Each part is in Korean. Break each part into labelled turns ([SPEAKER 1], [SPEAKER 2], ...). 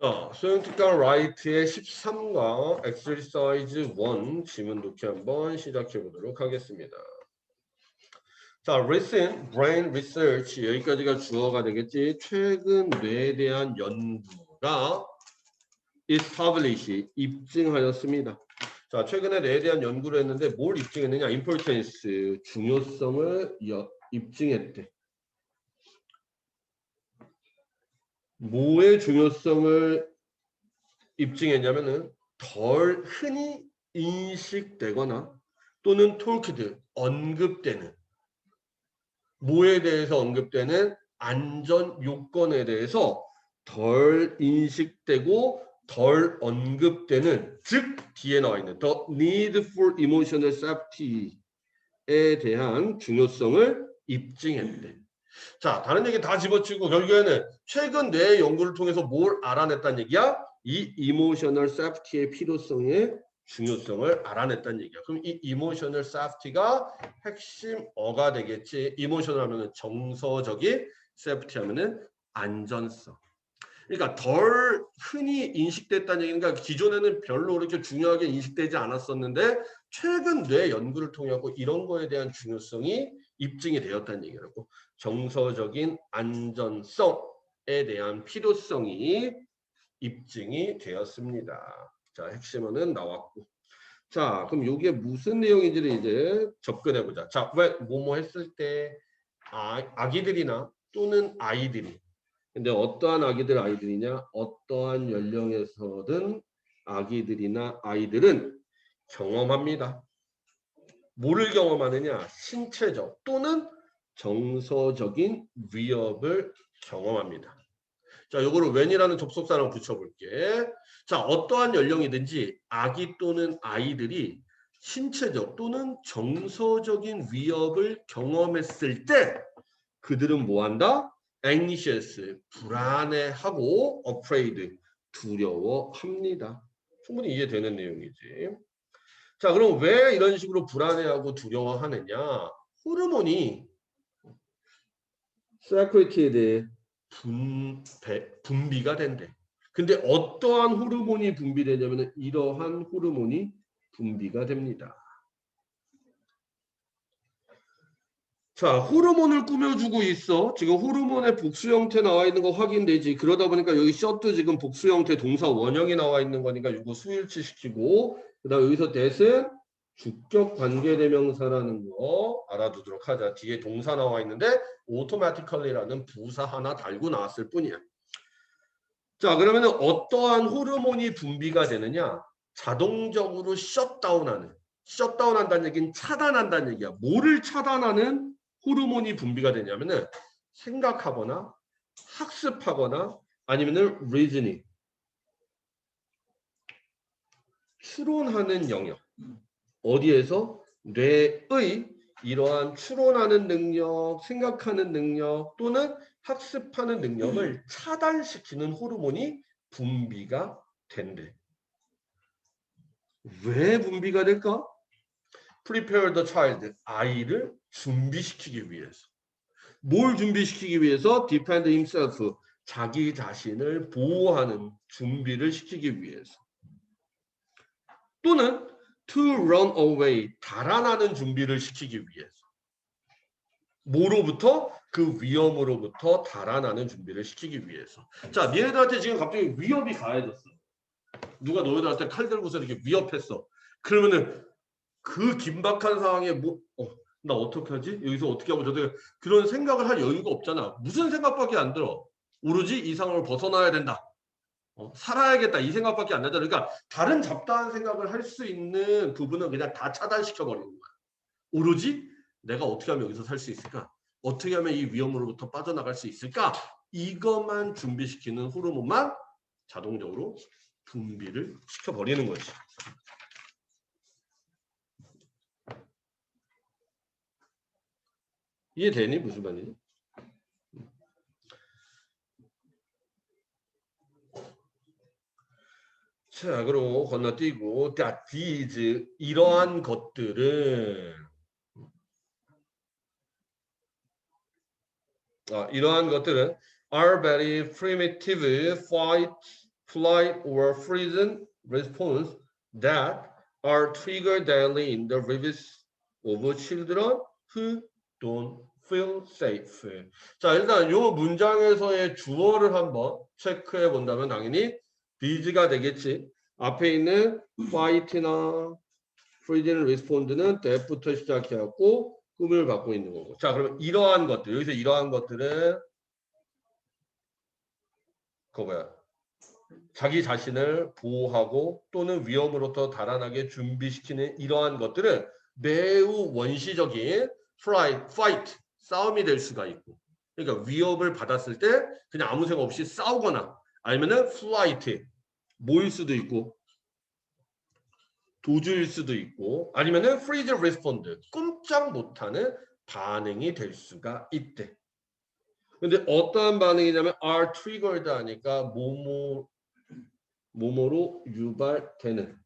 [SPEAKER 1] 자, 소형 특강 라이트의 13과 엑서사이즈 1 지문 독해 한번 시작해 보도록 하겠습니다. 자, recent brain research 여기까지가 주어가 되겠지. 최근 뇌에 대한 연구가 established 입증하였습니다. 자, 최근에 뇌에 대한 연구를 했는데 뭘 입증했느냐? importance 중요성을 여- 입증했대. 뭐의 중요성을 입증했냐면은 덜 흔히 인식되거나 또는 톨크드 언급되는 뭐에 대해서 언급되는 안전 요건에 대해서 덜 인식되고 덜 언급되는 즉 뒤에 나와 있는 the need for emotional safety에 대한 중요성을 입증했대. 자, 다른 얘기 다 집어치고 결국에는 최근 뇌 연구를 통해서 뭘 알아냈다는 얘기야? 이 이모셔널 세프티의 필요성의 중요성을 알아냈다는 얘기야. 그럼 이 이모셔널 세프티가 핵심 어가 되겠지. 이모셔널 하면은 정서적인 세프티 하면은 안전성. 그러니까 덜 흔히 인식됐다는 얘기는 그러니까 기존에는 별로 그렇게 중요하게 인식되지 않았었는데 최근 뇌 연구를 통해 갖고 이런 거에 대한 중요성이 입증이 되었다는 얘기라고. 정서적인 안전성에 대한 필요성이 입증이 되었습니다. 자, 핵심어는 나왔고. 자, 그럼 이게 무슨 내용인지를 이제 접근해 보자. 자, 왜 뭐뭐 했을 때 아, 아기들이나 또는 아이들이 근데 어떠한 아기들 아이들이냐? 어떠한 연령에서든 아기들이나 아이들은 경험합니다. 뭐를 경험하느냐? 신체적 또는 정서적인 위협을 경험합니다. 자, 요거를 when이라는 접속사랑 붙여볼게. 자, 어떠한 연령이든지 아기 또는 아이들이 신체적 또는 정서적인 위협을 경험했을 때 그들은 뭐한다? anxious, 불안해하고 afraid, 두려워합니다. 충분히 이해되는 내용이지. 자, 그럼 왜 이런 식으로 불안해하고 두려워하느냐? 호르몬이 세크리티에 대해 분배, 분비가 된대. 근데 어떠한 호르몬이 분비되냐면 이러한 호르몬이 분비가 됩니다. 자, 호르몬을 꾸며주고 있어. 지금 호르몬의 복수 형태 나와 있는 거 확인되지. 그러다 보니까 여기 셔트 지금 복수 형태 동사 원형이 나와 있는 거니까 이거 수일치 시키고 그 다음 여기서 대신 주격 관계대명사라는 거 알아두도록 하자. 뒤에 동사 나와 있는데 automatically라는 부사 하나 달고 나왔을 뿐이야. 자, 그러면 어떠한 호르몬이 분비가 되느냐? 자동적으로 셧다운하는. 셧다운한다는 얘기는 차단한다는 얘기야. 뭐를 차단하는 호르몬이 분비가 되냐면은 생각하거나 학습하거나 아니면은 reasoning 추론하는 영역. 어디에서 뇌의 이러한 추론하는 능력, 생각하는 능력 또는 학습하는 능력을 차단시키는 호르몬이 분비가 된대. 왜 분비가 될까? Prepare the child, 아이를 준비시키기 위해서. 뭘 준비시키기 위해서? Defend himself, 자기 자신을 보호하는 준비를 시키기 위해서. 또는 to run away, 달아나는 준비를 시키기 위해서. 뭐로부터? 그 위험으로부터 달아나는 준비를 시키기 위해서. 자, 얘네들한테 지금 갑자기 위협이 가해졌어. 누가 너희들한테 칼 들고서 이렇게 위협했어. 그러면은 그 긴박한 상황에 뭐, 어, 나 어떻게 하지? 여기서 어떻게 하고 저렇게 그런 생각을 할 여유가 없잖아. 무슨 생각밖에 안 들어. 오로지 이 상황을 벗어나야 된다. 어, 살아야겠다 이 생각밖에 안 나잖아. 그러니까 다른 잡다한 생각을 할 수 있는 부분은 그냥 다 차단시켜 버리는 거야. 오로지 내가 어떻게 하면 여기서 살 수 있을까? 어떻게 하면 이 위험으로부터 빠져나갈 수 있을까? 이것만 준비시키는 호르몬만 자동적으로 분비를 시켜 버리는 거지. 이해되니 무슨 말이지? 자, 그리고 건너뛰고 that these 이러한 것들은 아, 이러한 것들은 are very primitive fight flight or freezing response that are triggered daily in the lives of children who don't feel safe. 자, 일단 요 문장에서의 주어를 한번 체크해 본다면 당연히 bees가 되겠지. 앞에 있는 fight나 freezing respond는 that부터 시작해갖고 꿈을 갖고 있는 거고. 자, 그러면 이러한 것들, 여기서 이러한 것들은 그거 뭐야? 자기 자신을 보호하고 또는 위험으로부터 달아나게 준비시키는 이러한 것들은 매우 원시적인 fight, fight, 싸움이 될 수가 있고 그러니까 위협을 받았을 때 그냥 아무 생각 없이 싸우거나 아니면은 flight, 모일 수도 있고 도주일 수도 있고 아니면은 freeze respond, 꼼짝 못하는 반응이 될 수가 있대. 근데 어떠한 반응이냐면 are triggered 하니까 뭐뭐 뭐뭐로 유발되는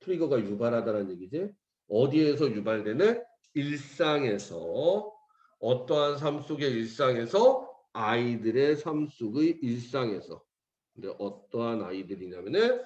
[SPEAKER 1] 트리거가 유발하다는 얘기지. 어디에서 유발되는 일상에서 어떠한 삶 속의 일상에서 아이들의 삶 속의 일상에서 근데 어떠한 아이들이냐면은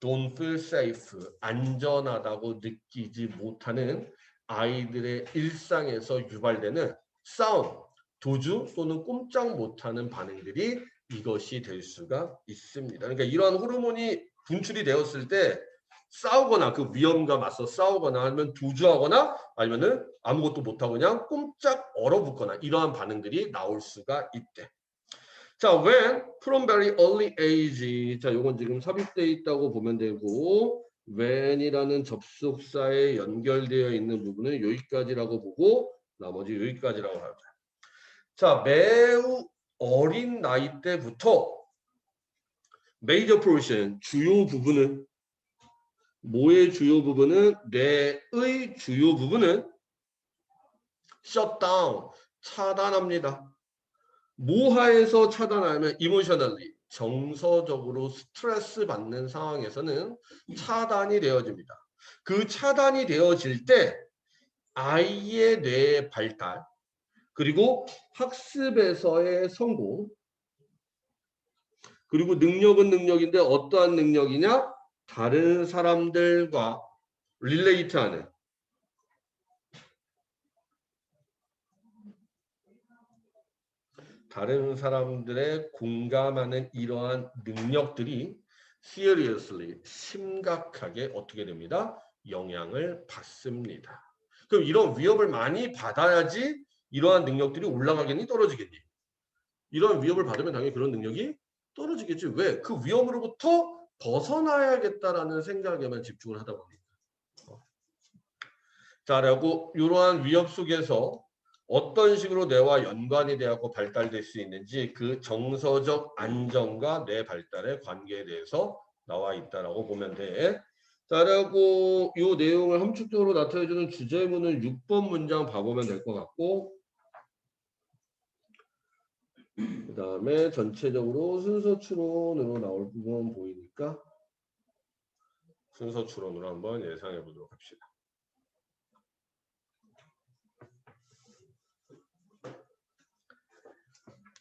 [SPEAKER 1] don't feel safe 안전하다고 느끼지 못하는 아이들의 일상에서 유발되는 싸움 도주 또는 꼼짝 못하는 반응들이 이것이 될 수가 있습니다. 그러니까 이러한 호르몬이 분출이 되었을 때 싸우거나 그 위험과 맞서 싸우거나 아니면 도주하거나 아니면은 아무것도 못하고 그냥 꼼짝 얼어붙거나 이러한 반응들이 나올 수가 있대. 자, when from very early age. 자, 요건 지금 삽입되어 있다고 보면 되고 when이라는 접속사에 연결되어 있는 부분은 여기까지라고 보고 나머지 여기까지라고 하자. 자, 매우 어린 나이 때부터 major portion 주요 부분은 뭐의 주요 부분은 뇌의 주요 부분은 shutdown 차단합니다. 모하에서 차단하면 emotionally 정서적으로 스트레스 받는 상황에서는 차단이 되어집니다. 그 차단이 되어질 때 아이의 뇌 발달 그리고 학습에서의 성공 그리고 능력은 능력인데 어떠한 능력이냐? 다른 사람들과 릴레이트하는 다른 사람들의 공감하는 이러한 능력들이 seriously 심각하게 어떻게 됩니다? 영향을 받습니다. 그럼 이런 위협을 많이 받아야지 이러한 능력들이 올라가겠니 떨어지겠니? 이런 위협을 받으면 당연히 그런 능력이 떨어지겠지. 왜? 그 위험으로부터 벗어나야겠다라는 생각에만 집중을 하다 보니까. 어. 자, 그리고 이러한 위협 속에서 어떤 식으로 뇌와 연관이 되었고 발달될 수 있는지 그 정서적 안정과 뇌 발달의 관계에 대해서 나와 있다라고 보면 돼. 자, 그리고 이 내용을 함축적으로 나타내주는 주제문을 6번 문장 봐보면 될 것 같고 그 다음에 전체적으로 순서 추론으로 나올 부분 보이니까 순서 추론으로 한번 예상해 보도록 합시다.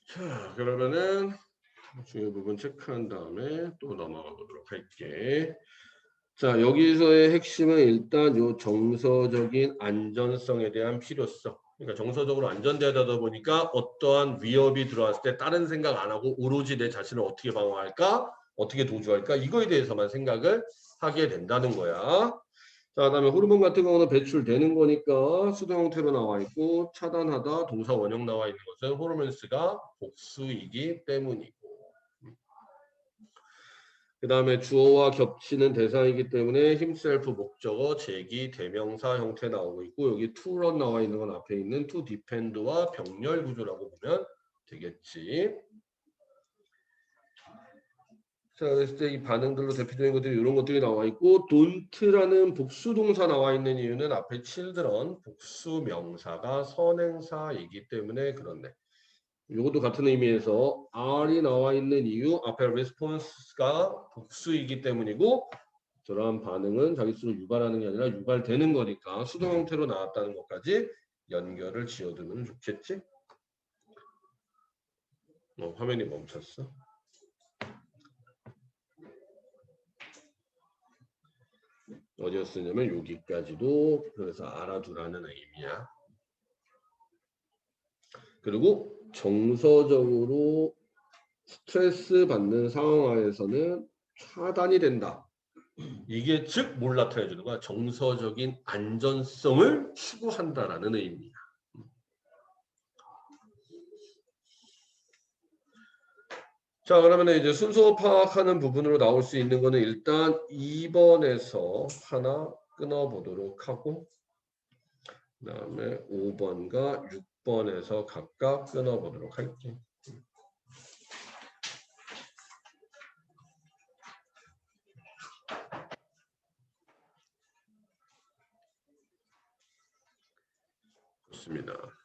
[SPEAKER 1] 자, 그러면은 중요 부분 체크한 다음에 또 넘어가 보도록 할게. 자, 여기서의 핵심은 일단 요 정서적인 안전성에 대한 필요성. 그러니까 정서적으로 안전되다 보니까 어떠한 위협이 들어왔을 때 다른 생각 안 하고 오로지 내 자신을 어떻게 방어할까? 어떻게 도주할까? 이거에 대해서만 생각을 하게 된다는 거야. 자, 그다음에 호르몬 같은 경우는 배출되는 거니까 수동 형태로 나와 있고 차단하다 동사 원형 나와 있는 것은 호르몬스가 복수이기 때문이고. 그 다음에 주어와 겹치는 대상이기 때문에 힘셀프 목적어 제기 대명사 형태 나오고 있고 여기 투런 나와 있는 건 앞에 있는 투 디펜드와 병렬 구조라고 보면 되겠지. 자, 그랬을 때 이 반응들로 대표적인 것들이 이런 것들이 나와 있고 don't라는 복수 동사 나와 있는 이유는 앞에 children 복수 명사가 선행사이기 때문에 그렇네. 이것도 같은 의미에서 R이 나와 있는 이유 앞에 response가 복수이기 때문이고 저러한 반응은 자기 스스로 유발하는 게 아니라 유발되는 거니까 수동 형태로 나왔다는 것까지 연결을 지어두면 좋겠지? 어, 화면이 멈췄어. 어디였었냐면 여기까지도 그래서 알아두라는 의미야. 그리고 정서적으로 스트레스 받는 상황 하에서는 차단이 된다. 이게 즉 뭘 나타내 주는 거야? 정서적인 안전성을 추구한다라는 의미야. 자 그러면 이제 순서 파악하는 부분으로 나올 수 있는 거는 일단 2번에서 하나 끊어보도록 하고 그 다음에 5번과 6번에서 각각 끊어보도록 할게. 좋습니다.